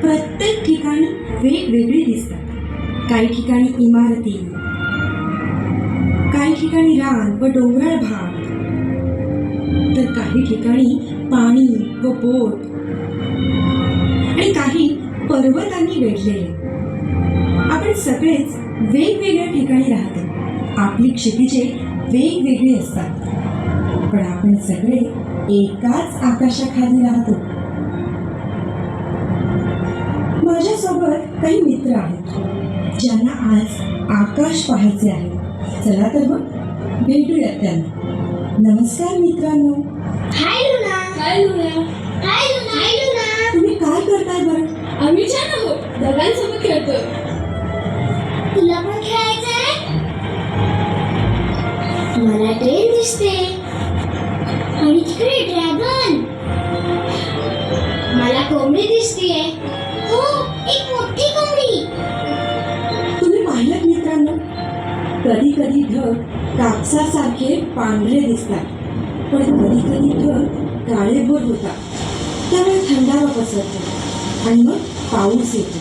प्रत्येक ठिकाणी वेगवेगळी दिसतात. काही ठिकाणी इमारती काही ठिकाणी रान व डोंगराळ भाग. तर काही ठिकाणी पाणी व बोट आणि काही पर्वतांनी वेढलेले. आपण सगळेच वेगवेगळ्या ठिकाणी राहतो. आपली क्षितिजे वेगवेगळी असतात. पण आपण सगळे एकाच आकाशाखाली राहतो. माझ्यासोबत काही मित्र आहेत ज्यांना आज आकाश पाहायचे आहे. चला तर मग भेटूयात त्यांना. नमस्कार मित्रांनो. Hi Luna. काय Luna. Hi Luna. Hi Luna. तुम्ही काय करताय बरं? आम्ही छान आहोत. ढगांसोबत खेळतोय. तुला पण खेळायचं आहे मला ट्रेन दिसते. आणि तिकडे ड्रॅगन मला कोंबडी दिसते कधी कधी ढग कापसासारखे पांढरे दिसतात. पण कधी कधी ढग काळेभोर होतात. त्यामुळे थंडावा पसरतो आणि मग पाऊस येतो.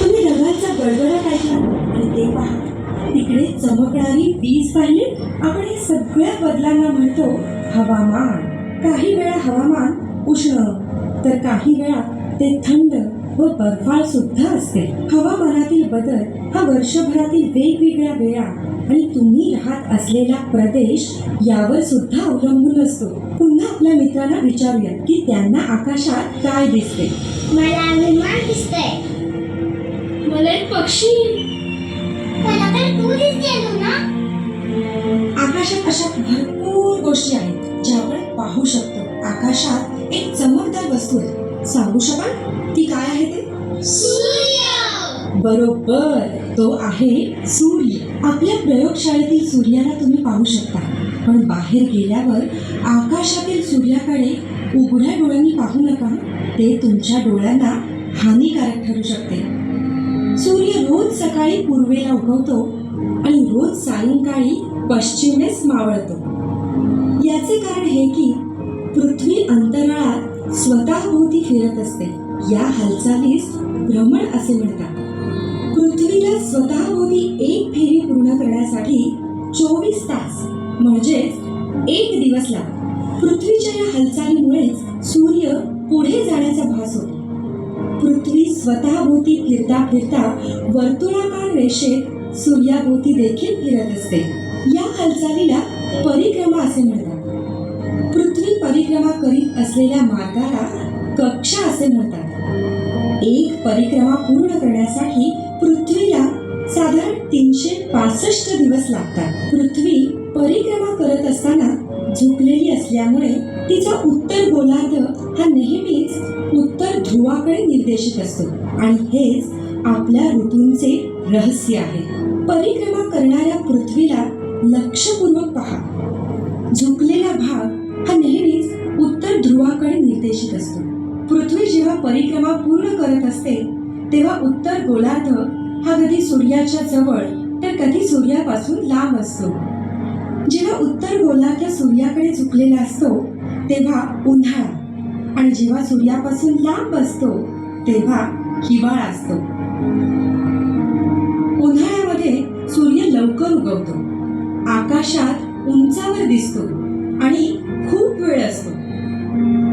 तुम्ही ढगांचा गडगडाट ऐकला आणि ते पहा. तिकडे चमकणारी वीज पाहिली. आपण हे सगळ्या बदलांना म्हणतो हवामान. काही वेळा हवामान उष्ण तर काही वेळा ते थंड. व बर्फाळ सुद्धा असते. हवामानातील बदल हा वर्षभरातील वेगवेगळ्या वेळा आणि तुम्ही राहत असलेला प्रदेश यावर सुद्धा अवलंबून असतो. पुन्हा आपल्या मित्रांना विचारूया की त्यांना आकाशात काय दिसते? मला विमान दिसतंय. मला एक पक्षी. मला तर तू दिसते लुना आकाशात अशा भरपूर गोष्टी आहेत ज्या आपण पाहू शकतो. आकाशात एक चमकदार वस्तू आहे. सांगू शकाल? ती काय आहे ते? सूर्य बरोबर. तो आहे सूर्य. आपल्या प्रयोगशाळेतील सूर्याला तुम्ही पाहू शकता. पण बाहेर गेल्यावर आकाशातील सूर्याकडे उघड्या डोळ्यांनी पाहू नका. ते तुमच्या डोळ्यांना हानिकारक ठरू शकते. सूर्य रोज सकाळी पूर्वेला उगवतो आणि रोज सायंकाळी पश्चिमेस मावळतो. याचे कारण हे की पृथ्वी अंतराळात स्वतःभोवती फिरत असते. या हालचालीस भ्रमण असे म्हणतात. पृथ्वीला स्वतःभोवती एक फेरी पूर्ण करण्यासाठी चोवीस तास म्हणजेच एक दिवस लागतो. पृथ्वीच्या या हालचालीमुळेच सूर्य पुढे जाण्याचा भास होतो. पृथ्वी स्वतःभोवती फिरता फिरता वर्तुळाकार रेषेत सूर्याभोवती देखील फिरत असते. या हालचालीला परिक्रमा असे म्हणतात. पृथ्वी परिक्रमा करीत असलेल्या मार्गाला कक्षा असे म्हणतात. एक परिक्रमा पूर्ण करण्यासाठी पृथ्वीला साधारण तीनशे पासष्ट दिवस लागतात. पृथ्वी परिक्रमा करत असताना झुकलेली असल्यामुळे तिचा उत्तर गोलार्ध हा नेहमीच उत्तर ध्रुवाकडे निर्देशित असतो. आणि हेच आपल्या ऋतूंचे रहस्य आहे. परिक्रमा करणाऱ्या जेव्हा पूर्ण करत असते तेव्हा उत्तर गोलार्ध हा कधी सूर्याच्या जवळ तर कधी सूर्यापासून लांब असतो. जेव्हा उत्तर गोलार्ध सूर्याकडे झुकलेला असतो तेव्हा उन्हाळा. आणि जेव्हा सूर्यापासून लांब असतो तेव्हा हिवाळा असतो. उन्हाळ्यामध्ये सूर्य लवकर उगवतो. आकाशात उंचावर दिसतो आणि खूप वेळ असतो.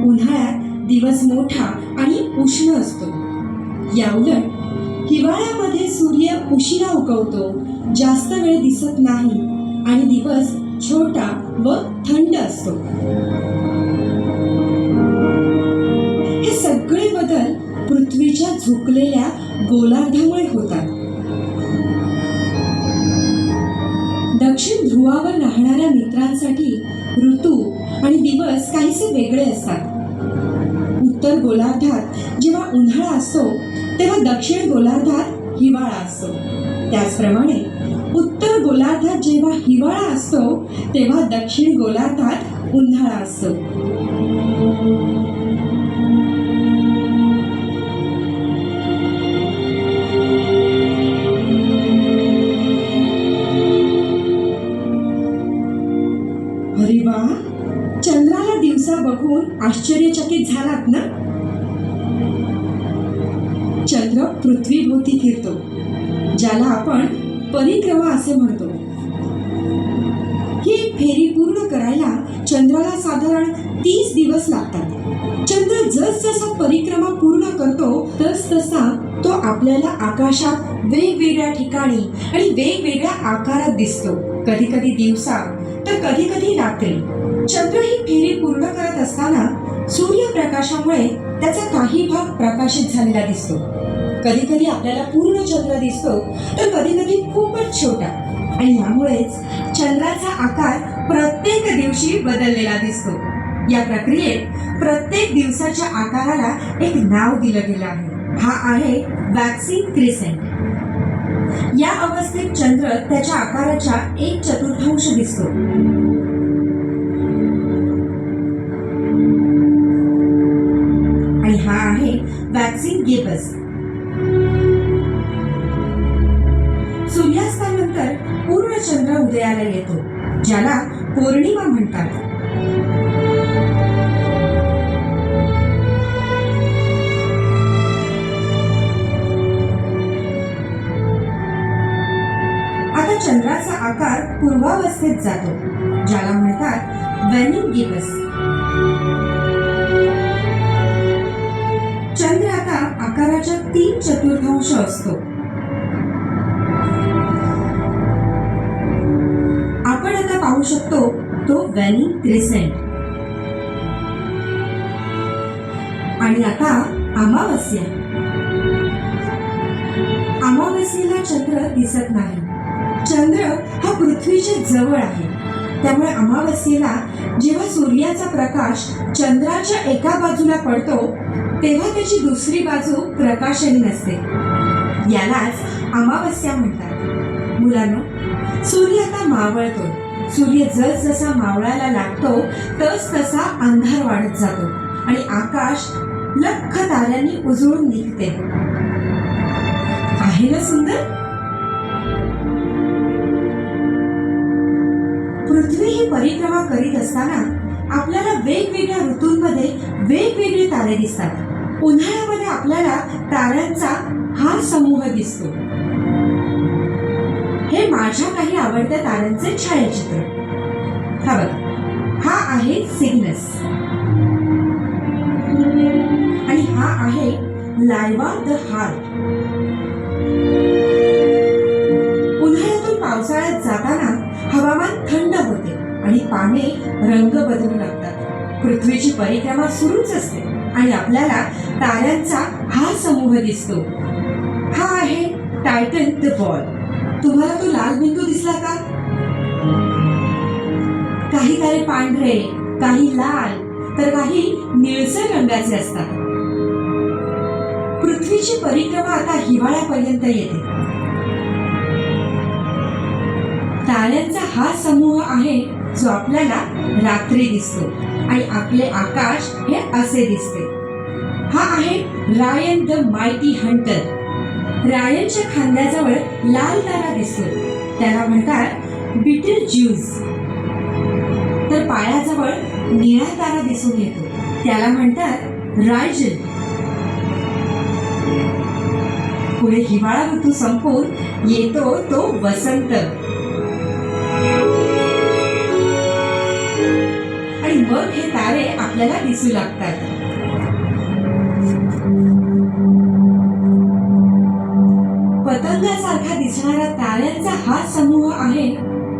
उन्हाळ्यात दिवस मोठा आणि उष्ण असतो. याउलट हिवाळ्यामध्ये सूर्य उशिरा उगवतो जास्त वेळ दिसत नाही आणि दिवस छोटा व थंड असतो. हे सगळे बदल पृथ्वीच्या झुकलेल्या गोलार्धामुळे होतात. दक्षिण ध्रुवावर राहणाऱ्या मित्रांसाठी ऋतू आणि दिवस काहीसे वेगळे असतात. उत्तर गोलार्धात जेव्हा उन्हाळा असतो तेव्हा दक्षिण गोलार्धात हिवाळा असतो. त्याचप्रमाणे उत्तर गोलार्धात जेव्हा हिवाळा असतो तेव्हा दक्षिण गोलार्धात उन्हाळा असतो. अरे वा! चंद्राला दिवसा बघून आश्चर्यचकित झालात ना? पृथ्वीभोवती फिरतो ज्याला आपण परिक्रमा असे म्हणतो. ही फेरी पूर्ण करायला चंद्राला साधारण तीस दिवस लागतात. चंद्र जसजसा परिक्रमा पूर्ण करतो तस तसा तो आपल्याला आकाशात वेगवेगळ्या ठिकाणी आणि वेगवेगळ्या आकारात दिसतो. कधी कधी दिवसा तर कधी कधी रात्री. चंद्र ही फेरी पूर्ण करत असताना सूर्यप्रकाशामुळे त्याचा काही भाग प्रकाशित झालेला दिसतो. कधी कधी आपल्याला पूर्ण चंद्र दिसतो तर कधी कधी खूपच छोटा. आणि यामुळेच चंद्राचा आकार प्रत्येक दिवशी बदललेला दिसतो. या प्रक्रियेत प्रत्येक दिवसाच्या आकाराला एक नाव दिलं गेलं आहे. हा आहे वॅक्सिन क्रिसेंट. या अवस्थेत चंद्र त्याच्या आकाराच्या एक चतुर्थांश दिसतो. ज्याला पौर्णिमा म्हणतात. आता चंद्राचा आकार पूर्वावस्थेत जातो ज्याला म्हणतात वेनिन गिबस चंद्र आता आकाराच्या तीन चतुर्थांश असतो. पाहू शकतो तो व्हॅली क्रिसेंट. आणि आता अमावस्या. अमावस्येला चंद्र दिसत नाही. चंद्र हा पृथ्वीच्या जवळ आहे. त्यामुळे अमावस्येला जेव्हा सूर्याचा प्रकाश चंद्राच्या एका बाजूला पडतो तेव्हा त्याची दुसरी बाजू प्रकाशही नसते. यालाच अमावस्या म्हणतात. मुलांनो सूर्य आता मावळतो सूर्य जस जसा मावळायला लागतो तस तसा अंधार वाढत जातो आणि आकाश लख ताऱ्यांनी उजळून निघते. आहे ना सुंदर? पृथ्वी ही परिक्रमा करीत असताना आपल्याला वेगवेगळ्या ऋतूंमध्ये वेगवेगळे तारे दिसतात. उन्हाळ्यामध्ये आपल्याला ताऱ्यांचा हा समूह दिसतो. हे माझ्या काही आवडत्या ताऱ्यांचे छायाचित्र. हा बघा. हा आहे सिग्नस. आणि हा आहे लायवा द हार्ट. उन्हाळ्यातून पावसाळ्यात जाताना हवामान थंड होते आणि पाने रंग बदलू लागतात. पृथ्वीची परिक्रमा सुरूच असते आणि आपल्याला ताऱ्यांचा हा समूह दिसतो. हा आहे टायटन द बॉल. तुम्हाला तो लाल बिंदू दिसला का? काही तारे पांढरे काही लाल तर काही निळसर रंगाचे असतात. पृथ्वीची परिक्रमा आता हिवाळ्यापर्यंत येते. ताऱ्यांचा हा समूह आहे जो आपल्याला रात्री दिसतो आणि आपले आकाश हे असे दिसते. हा आहे रायन द मायटी हंटर. रायनच्या खांद्याजवळ लाल तारा दिसतो त्याला म्हणतात बिटर ज्यूज तर पायाजवळ निळा तारा दिसून येतो. त्याला म्हणतात रायजन पुढे हिवाळा ऋतू संपून येतो तो वसंत. आणि मग हे तारे आपल्याला दिसू लागतात. पतंगासारखा दिसणारा ताऱ्यांचा हा समूह आहे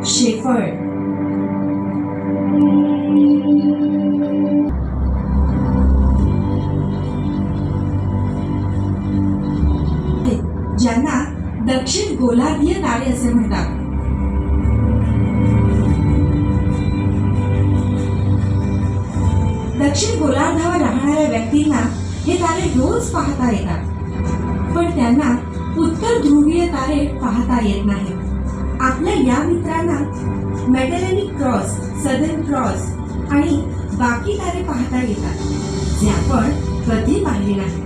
शेफळ क्रॉस आणि बाकी तारे पाहता येतात जे आपण कधी पाहिले नाही.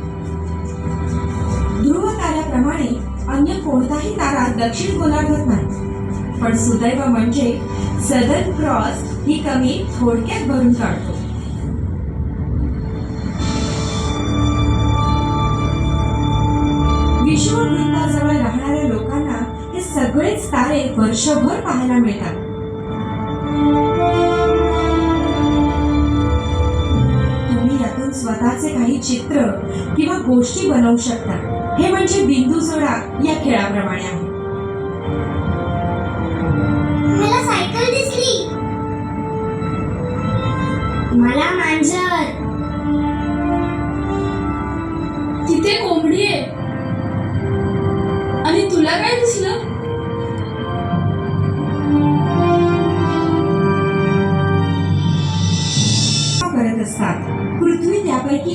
ध्रुव ताऱ्याप्रमाणे अन्य कोणताही तारा दक्षिण गोलार्धात नाही. पण सुदैव म्हणजे सदन क्रॉस ही कमी थोडक्यात भरून काढतो. विश्ववृत्ताजवळ राहणाऱ्या लोकांना हे सगळेच तारे वर्षभर पाहायला मिळतात. स्वतःचे काही चित्र किंवा गोष्टी बनवू शकता. हे म्हणजे बिंदू जोडा या खेळाप्रमाणे आहे.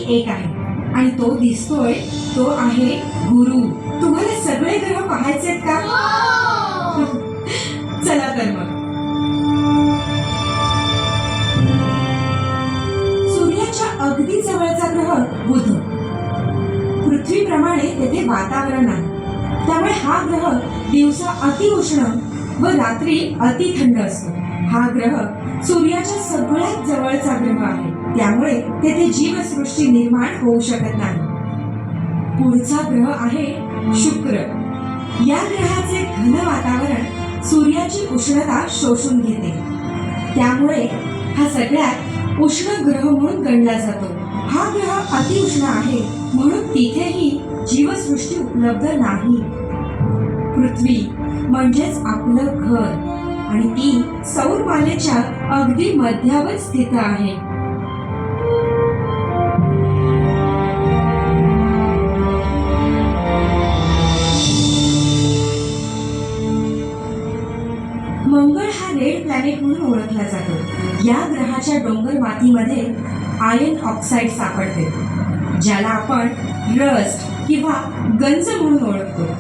एक आहे आणि तो दिसतोय तो आहे गुरु. तुम्हाला सगळे ग्रह पाहायचे का? चला तर मग. सूर्याच्या अगदी जवळचा ग्रह बुध. पृथ्वीप्रमाणे तेथे वातावरण आहे. त्यामुळे हा ग्रह दिवसा अतिउष्ण व रात्री अति थंड असतो. हा ग्रह सूर्याच्या सगळ्यात जवळचा ग्रह आहे. त्यामुळे तेथे जीवसृष्टी निर्माण होऊ शकत नाही. पुढचा ग्रह आहे शुक्र. या ग्रहाचे घन वातावरण सूर्याची उष्णता शोषून घेते. त्यामुळे हा सगळ्यात उष्ण ग्रह म्हणून गणला जातो. हा ग्रह अतिउष्ण आहे म्हणून तिथेही जीवसृष्टी उपलब्ध नाही. पृथ्वी म्हणजेच आपलं घर. आणि ती सौर मालेच्या अगदी मध्यावर स्थित आहे. मंगळ हा रेड प्लॅनेट म्हणून ओळखला जातो. या ग्रहाच्या डोंगर मातीमध्ये आयर्न ऑक्साईड सापडते ज्याला आपण रस्ट किंवा गंज म्हणून ओळखतो.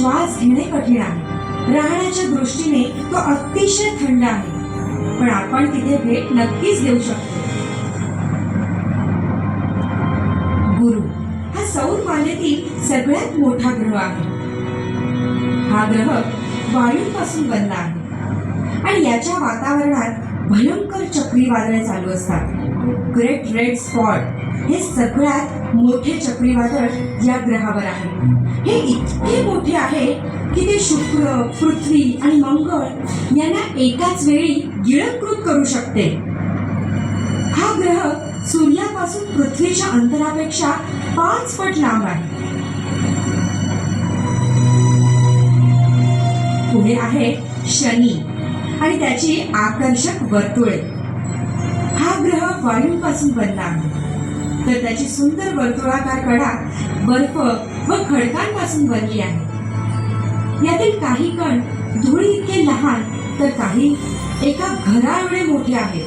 श्वास घेणे कठीण आहे. राहण्याच्या दृष्टीने तो अतिशय थंड आहे. पण आपण तिथे भेट नक्कीच देऊ शकतो. गुरु हा सौर मालेतील सगळ्यात मोठा ग्रह आहे. हा ग्रह वायूंपासून बनला आहे. आणि याच्या वातावरणात भयंकर चक्रीवादळे चालू असतात. ग्रेट रेड स्पॉट हे सगळ्यात मोठे चक्रीवादळ या ग्रहावर आहे. हे इतके मोठे आहे की ते शुक्र पृथ्वी आणि मंगळ यांना एकाच वेळी गिळंकृत करू शकते. हा ग्रह सूर्यापासून पृथ्वीच्या अंतरापेक्षा पाच पट लांब आहे. पुढे आहे शनी आणि त्याची आकर्षक वर्तुळे. हा ग्रह बनला आहे. तर त्याची सुंदर वर्तुळाकार कडा बर्फ व खडकांपासून बनली आहे. यातील काही कण धूळ इतके लहान तर काही एका घरा एवढे मोठे आहेत.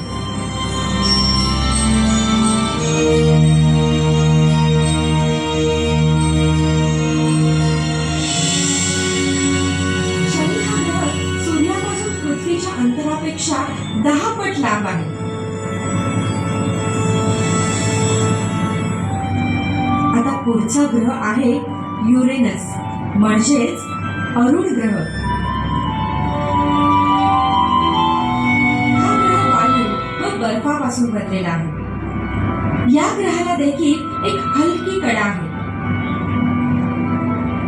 पुढचा ग्रह आहे युरेनस म्हणजेच अरुण ग्रह. हा ग्रह वायू व बर्फापासून बनलेला आहे. या ग्रहाला देखील एक हलकी कडा आहे.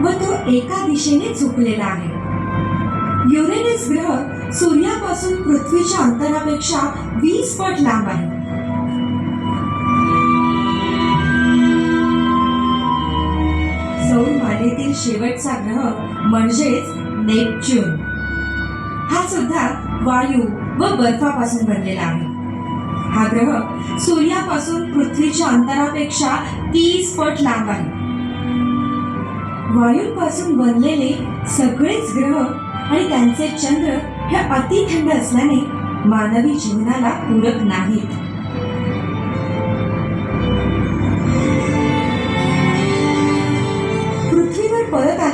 व तो एका दिशेने झुकलेला आहे. युरेनस ग्रह सूर्यापासून पृथ्वीच्या अंतरापेक्षा वीस पट लांब आहे. सौर मालेतील शेवटचा ग्रह म्हणजेच नेपच्यून. हा सुद्धा वायू व बर्फापासून बनलेला आहे. हा ग्रह सूर्यापासून पृथ्वीच्या अंतरापेक्षा तीस पट लांब आहे. वायूपासून बनलेले सगळेच ग्रह आणि त्यांचे चंद्र हे अतिथंड असल्याने मानवी जीवनाला पूरक नाहीत.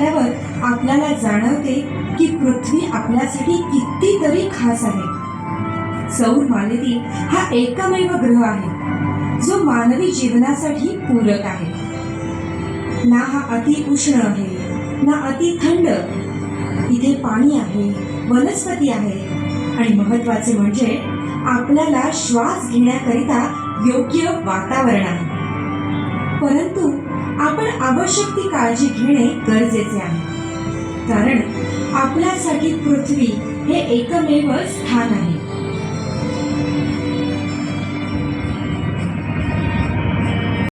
झाल्यावर आपल्याला जाणवते की पृथ्वी आपल्यासाठी कितीतरी खास आहे. सौर मालती हा एकमेव ग्रह आहे जो मानवी जीवनासाठी पूरक आहे. ना हा अति उष्ण आहे ना अति थंड. इथे पाणी आहे वनस्पती आहे. आणि महत्त्वाचे म्हणजे आपल्याला श्वास घेण्याकरिता योग्य वातावरण आहे. परंतु आपण आवश्यक ती काळजी घेणे गरजेचे आहे. कारण आपल्यासाठी पृथ्वी हे एकमेव स्थान आहे.